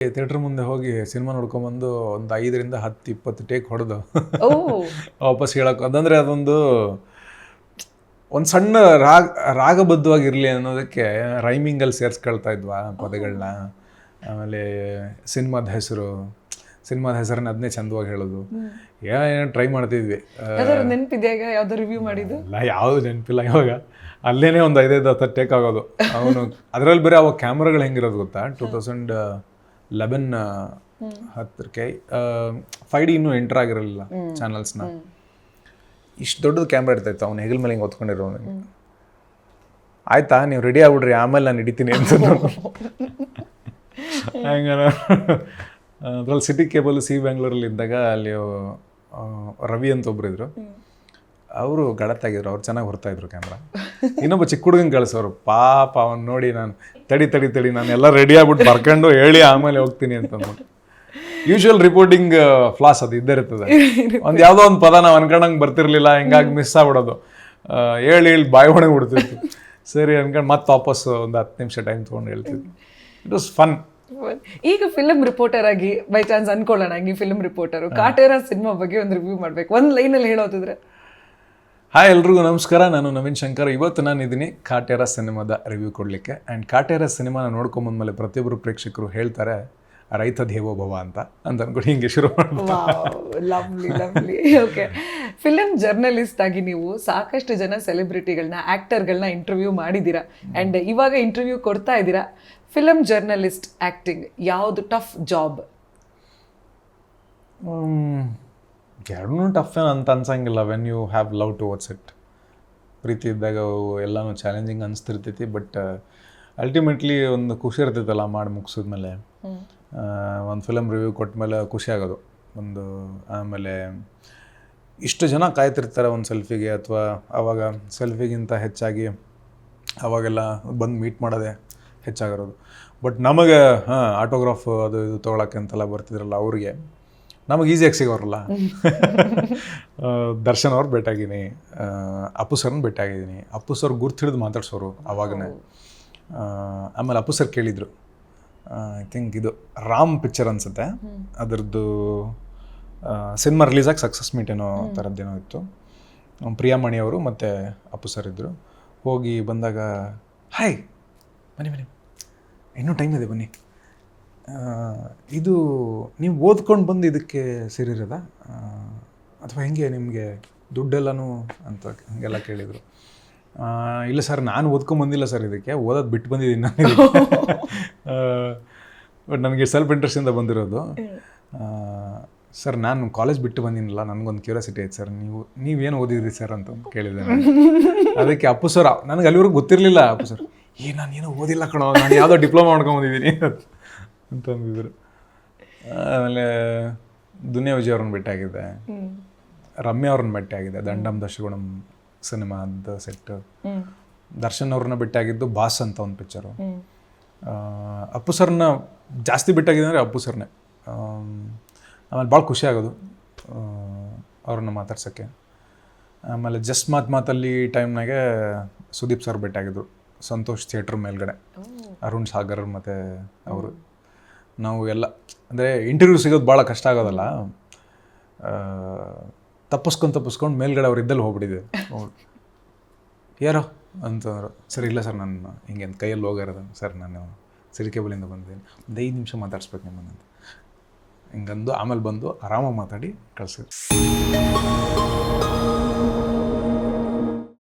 Theatre ಮುಂದೆ ಹೋಗಿ cinema ನೋಡ್ಕೊಂಬಂದು ಒಂದು ಐದರಿಂದ ಹತ್ತು ಇಪ್ಪತ್ತು ಟೇಕ್ ಹೊಡೆದು ವಾಪಸ್ ಹೇಳಕ್ಕೆ ಅದಂದರೆ ಅದೊಂದು ಒಂದು ಸಣ್ಣ ರಾಗ ರಾಗಬದ್ಧವಾಗಿರಲಿ ಅನ್ನೋದಕ್ಕೆ ರೈಮಿಂಗಲ್ಲಿ ಸೇರಿಸ್ಕೊಳ್ತಾ ಇದ್ವಾ ಪದಗಳನ್ನ ಆಮೇಲೆ ಸಿನಿಮಾದ ಹೆಸರು ಸಿನಿಮಾದ ಹೆಸರನ್ನ ಅದನ್ನೇ ಚಂದವಾಗಿ ಹೇಳೋದು. ಏನೋ ಟ್ರೈ ಮಾಡ್ತಿದ್ವಿ. ಈಗ? ಯಾವ್ದು ರಿವ್ಯೂ ಮಾಡಿದ್ದು? ಇಲ್ಲ ಯಾವುದು ನೆನಪಿಲ್ಲ ಇವಾಗ. ಅಲ್ಲೇನೆ ಒಂದು ಐದೈದು ಹತ್ತು ಟೇಕ್ ಆಗೋದು. ಅವನು ಅದರಲ್ಲಿ ಬೇರೆ ಅವಾಗ ಕ್ಯಾಮ್ರಾಗಳು ಹೆಂಗಿರೋದು ಗೊತ್ತಾ? ಟೂ ತೌಸಂಡ್ ಲೆವೆನ್ ಹತ್ತಿರಕ್ಕೆ. ಫೈವ್ ಡಿ ಇನ್ನೂ ಎಂಟರ್ ಆಗಿರಲಿಲ್ಲ ಚಾನಲ್ಸ್ನ. ಇಷ್ಟು ದೊಡ್ಡದು ಕ್ಯಾಮ್ರಾ ಇರ್ತಾಯಿತ್ತು ಅವ್ನು ಹೆಗಲ್ ಮೇಲೆ ಹಿಂಗೆ ಹೊತ್ಕೊಂಡಿರೋನು ಆಯ್ತಾ ನೀವು ರೆಡಿ ಆಗ್ಬಿಡ್ರಿ ಆಮೇಲೆ ನಾನು ಹಿಡಿತೀನಿ ಅಂತ ಹಂಗ ಅದ್ರಲ್ಲಿ ಸಿಟಿ ಕೇಬಲ್ ಸಿ ಬ್ಯಾಂಗ್ಳೂರಲ್ಲಿ ಇದ್ದಾಗ ಅಲ್ಲಿ ರವಿ ಅಂತ ಒಬ್ರು ಇದ್ರು ಅವರು ಗಡತ್ತಾಗಿದ್ರು, ಅವ್ರು ಚೆನ್ನಾಗಿ ಹೊರ್ತಾ ಇದ್ರು ಕ್ಯಾಮ್ರಾ ಇನ್ನೊಬ್ಬ ಚಿಕ್ಕ ಹುಡುಗನ್ ಕಳಿಸೋರು ಪಾಪ ಅವ್ನು ನೋಡಿ ನಾನು ತಡಿ ತಡಿ ತಡಿ, ನಾನು ಎಲ್ಲ ರೆಡಿ ಆಗ್ಬಿಟ್ಟು ಬರ್ಕೊಂಡು ಹೇಳಿ ಆಮೇಲೆ ಹೋಗ್ತೀನಿ ಅಂತ ಅಂದ್ಬಿಟ್ಟು. ಯೂಶುವಲ್ ರಿಪೋರ್ಟಿಂಗ್ ಫ್ಲಾಸ್ ಅದು ಇದ್ದೇ ಇರ್ತದೆ. ಒಂದು ಯಾವುದೋ ಒಂದು ಪದ ನಾವು ಅನ್ಕೊಂಡಂಗೆ ಬರ್ತಿರ್ಲಿಲ್ಲ, ಹಿಂಗಾಗಿ ಮಿಸ್ ಆಗ್ಬಿಡೋದು. ಹೇಳಿ ಹೇಳಿ ಬಾಯಿ ಒಣಗಿ ಬಿಡ್ತಿತ್ತು. ಸರಿ ಅನ್ಕೊಂಡು ಮತ್ತೆ ವಾಪಸ್ ಒಂದು ಹತ್ತು ನಿಮಿಷ ಟೈಮ್ ತೊಗೊಂಡು ಹೇಳ್ತಿದ್ವಿ ಇಟ್ ವಾಸ್ ಫನ್ ಈಗ ಫಿಲ್ಮ್ ರಿಪೋರ್ಟರ್ ಆಗಿ ಬೈ ಚಾನ್ಸ್ ಅನ್ಕೊಳ್ಳೋಣ ಈ ಫಿಲ್ಮ್ ರಿಪೋರ್ಟರ್ ಕಾಟೇರ ಸಿನಿಮಾ ಬಗ್ಗೆ ಒಂದು ರಿವ್ಯೂ ಮಾಡ್ಬೇಕು. ಒಂದು ಲೈನ್ ಅಲ್ಲಿ ಹೇಳೋದಿದ್ರೆ. ಹಾಯ್ ಎಲ್ರಿಗೂ ನಮಸ್ಕಾರ. ನಾನು ನವೀನ್ ಶಂಕರ್. ಇವತ್ತು ನಾನು ಇದ್ದೀನಿ ಕಾಟೇರ ಸಿನಿಮಾದ ರಿವ್ಯೂ ಕೊಡಲಿಕ್ಕೆ. ಆ್ಯಂಡ್ ಕಾಟೇರ ಸಿನಿಮಾನ ನೋಡ್ಕೊಂಬಂದ್ಮೇಲೆ ಪ್ರತಿಯೊಬ್ಬರು ಪ್ರೇಕ್ಷಕರು ಹೇಳ್ತಾರೆ ರೈತ ದೇವೋಭವ ಅಂತ. ಅಂತ ಅನ್ಕೊಂಡು ಹಿಂಗೆ ಶುರು lovely lovely okay film journalist ಆಗಿ ನೀವು ಸಾಕಷ್ಟು ಜನ ಸೆಲೆಬ್ರಿಟಿಗಳನ್ನ ಆ್ಯಕ್ಟರ್ಗಳನ್ನ ಇಂಟರ್ವ್ಯೂ ಮಾಡಿದ್ದೀರಾ? ಆ್ಯಂಡ್ ಇವಾಗ ಇಂಟರ್ವ್ಯೂ ಕೊಡ್ತಾ ಇದ್ದೀರಾ? ಫಿಲಮ್ ಜರ್ನಲಿಸ್ಟ್ ಆ್ಯಕ್ಟಿಂಗ್ ಯಾವುದು ಟಫ್ ಜಾಬ್ ಎರಡೂ ಟಫ್ ಅಂತ ಅನ್ಸಂಗಿಲ್ಲ when you have love to what's it ಪ್ರೀತಿ ಇದ್ದಾಗ ಅವು ಎಲ್ಲನೂ ಚಾಲೆಂಜಿಂಗ್ ಅನಿಸ್ತಿರ್ತೈತಿ ಬಟ್ ಅಲ್ಟಿಮೇಟ್ಲಿ ಒಂದು ಖುಷಿ ಇರ್ತೈತಲ್ಲ ಮಾಡಿ ಮುಗಿಸಿದ್ಮೇಲೆ. ಒಂದು ಫಿಲಮ್ ರಿವ್ಯೂ ಕೊಟ್ಮೇಲೆ ಖುಷಿ ಆಗೋದು. ಒಂದು ಆಮೇಲೆ ಇಷ್ಟು ಜನ ಕಾಯ್ತಿರ್ತಾರೆ ಒಂದು ಸೆಲ್ಫಿಗೆ ಅಥವಾ ಆವಾಗ ಸೆಲ್ಫಿಗಿಂತ ಹೆಚ್ಚಾಗಿ ಅವಾಗೆಲ್ಲ ಬಂದು ಮೀಟ್ ಮಾಡೋದೇ ಹೆಚ್ಚಾಗಿರೋದು. ಬಟ್ ನಮಗೆ ಹಾಂ ಆಟೋಗ್ರಾಫ್ ಅದು ಇದು ತೊಗೊಳಕ್ಕೆ ಅಂತೆಲ್ಲ ಬರ್ತಿದ್ರಲ್ಲ ಅವ್ರಿಗೆ. ನಮಗೆ ಈಸಿಯಾಗಿ ಸಿಗೋರಲ್ಲ. ದರ್ಶನ್ ಅವ್ರು ಭೇಟಾಗಿದ್ದೀನಿ ಅಪ್ಪು ಸರ್ನ ಭೇಟಾಗಿದ್ದೀನಿ ಅಪ್ಪು ಸರ್ ಗುರ್ತು ಹಿಡಿದು ಮಾತಾಡ್ಸೋರು ಅವಾಗನೇ. ಆಮೇಲೆ ಅಪ್ಪು ಸರ್ ಕೇಳಿದರು. ಐ ಥಿಂಕ್ ಇದು ರಾಮ್ ಪಿಕ್ಚರ್ ಅನ್ಸುತ್ತೆ. ಅದರದ್ದು ಸಿನಿಮಾ ರಿಲೀಸಾಗಿ ಸಕ್ಸಸ್ ಮೀಟ್ ಏನೋ ಥರದ್ದೇನೋ ಇತ್ತು. ಪ್ರಿಯಾಮಣಿ ಅವರು ಮತ್ತು ಅಪ್ಪು ಸರ್ ಇದ್ದರು ಹೋಗಿ ಬಂದಾಗ ಹಾಯ್ ಬನ್ನಿ ಬನ್ನಿ. ಇನ್ನೂ ಟೈಮ್ ಇದೆ ಬನ್ನಿ. ಇದು ನೀವು ಓದ್ಕೊಂಡು ಬಂದು ಇದಕ್ಕೆ ಸೇರಿರೋದ? ಅಥವಾ ಹೆಂಗೆ ನಿಮಗೆ ದುಡ್ಡೆಲ್ಲನೂ ಅಂತ ಹಂಗೆಲ್ಲ ಕೇಳಿದರು. ಇಲ್ಲ ಸರ್ ನಾನು ಓದ್ಕೊಂಡು ಬಂದಿಲ್ಲ ಸರ್ ಇದಕ್ಕೆ. ಓದೋದು ಬಿಟ್ಟು ಬಂದಿದ್ದೀನಿ ನಾನು ಬಟ್ ನನಗೆ ಸೆಲ್ಫ್ ಇಂಟ್ರೆಸ್ಟಿಂದ ಬಂದಿರೋದು. ಸರ್ ನಾನು ಕಾಲೇಜ್ ಬಿಟ್ಟು ಬಂದಿನಲ್ಲ ನನಗೊಂದು ಕ್ಯೂರಿಯಾಸಿಟಿ ಐತೆ ಸರ್. ನೀವು ನೀವೇನು ಓದಿದ್ರಿ ಸರ್ ಅಂತ ಕೇಳಿದೆ. ಅದಕ್ಕೆ ಅಪ್ಪು ಸರ್ ನನಗೆ ಅಲ್ಲಿವರೆಗೂ ಗೊತ್ತಿರಲಿಲ್ಲ ಅಪ್ಪು ಸರ್. ಏ ನಾನು ಏನೋ ಓದಿಲ್ಲ ಕಣೋ ನಾನು ಯಾವುದೋ ಡಿಪ್ಲೊಮಾ ಮಾಡ್ಕೊಂಬಂದಿದ್ದೀನಿ ಅಂತ ಅಂದಿದ್ರು. ಆಮೇಲೆ ದುನಿಯಾ ವಿಜಯ್ ಅವ್ರನ್ನ ಭೇಟಿಯಾಗಿದ್ದೆ ರಮ್ಯಾ ಅವ್ರನ್ನ ಭೇಟಿಯಾಗಿದ್ದೆ ದಂಡಂ ದಶಗುಣಂ ಸಿನಿಮಾದ ಸೆಟ್ ದರ್ಶನ್ ಅವ್ರನ್ನ ಭೇಟಿಯಾಗಿದ್ದು ಬಾಸ್ ಅಂತ ಒಂದು ಪಿಕ್ಚರು ಅಪ್ಪು ಸರ್ನ ಜಾಸ್ತಿ ಭೇಟಿಯಾಗಿದೆ ಅಂದರೆ ಅಪ್ಪು ಸರ್ನೇ. ಆಮ್, ಆಮೇಲೆ ಭಾಳ ಖುಷಿ ಆಗೋದು ಅವ್ರನ್ನ ಮಾತಾಡ್ಸೋಕ್ಕೆ. ಆಮೇಲೆ ಜಸ್ಟ್ ಮಾತ್ ಮಾತಲ್ಲಿ ಟೈಮ್ನಾಗೆ ಸುದೀಪ್ ಸರ್ ಭೇಟಿಯಾಗಿದ್ರು ಸಂತೋಷ್ ಥಿಯೇಟ್ರ್ ಮೇಲ್ಗಡೆ. ಅರುಣ್ ಸಾಗರ್ ಮತ್ತು ಅವರು. ನಾವು ಎಲ್ಲ, ಅಂದರೆ ಇಂಟರ್ವ್ಯೂ ಸಿಗೋದು ಭಾಳ ಕಷ್ಟ ಆಗೋದಲ್ಲ. ತಪ್ಪಿಸ್ಕೊಂಡು ತಪ್ಪಿಸ್ಕೊಂಡು ಮೇಲ್ಗಡೆ ಅವ್ರು ಇದ್ದಲ್ಲಿ ಹೋಗ್ಬಿಟ್ಟಿದೆ ಯಾರೋ? ಅಂತಂದ್ರು, ಸರ್, ಇಲ್ಲ ಸರ್, ನಾನು ಹಿಂಗೆ ಕೈಯಲ್ಲಿ ಹೋಗಿರೋದು. ಸರ್, ನಾನು ಸಿರಿಕೇಬಲಿಂದ ಬಂದಿದ್ದೀನಿ. ಒಂದು ಐದು ನಿಮಿಷ ಮಾತಾಡಿಸ್ಬೇಕು ಅಂತ. ಹಿಂಗಂದು ಆಮೇಲೆ ಬಂದು ಆರಾಮಾಗಿ ಮಾತಾಡಿ ಕಳ್ಸಿದ್ರು.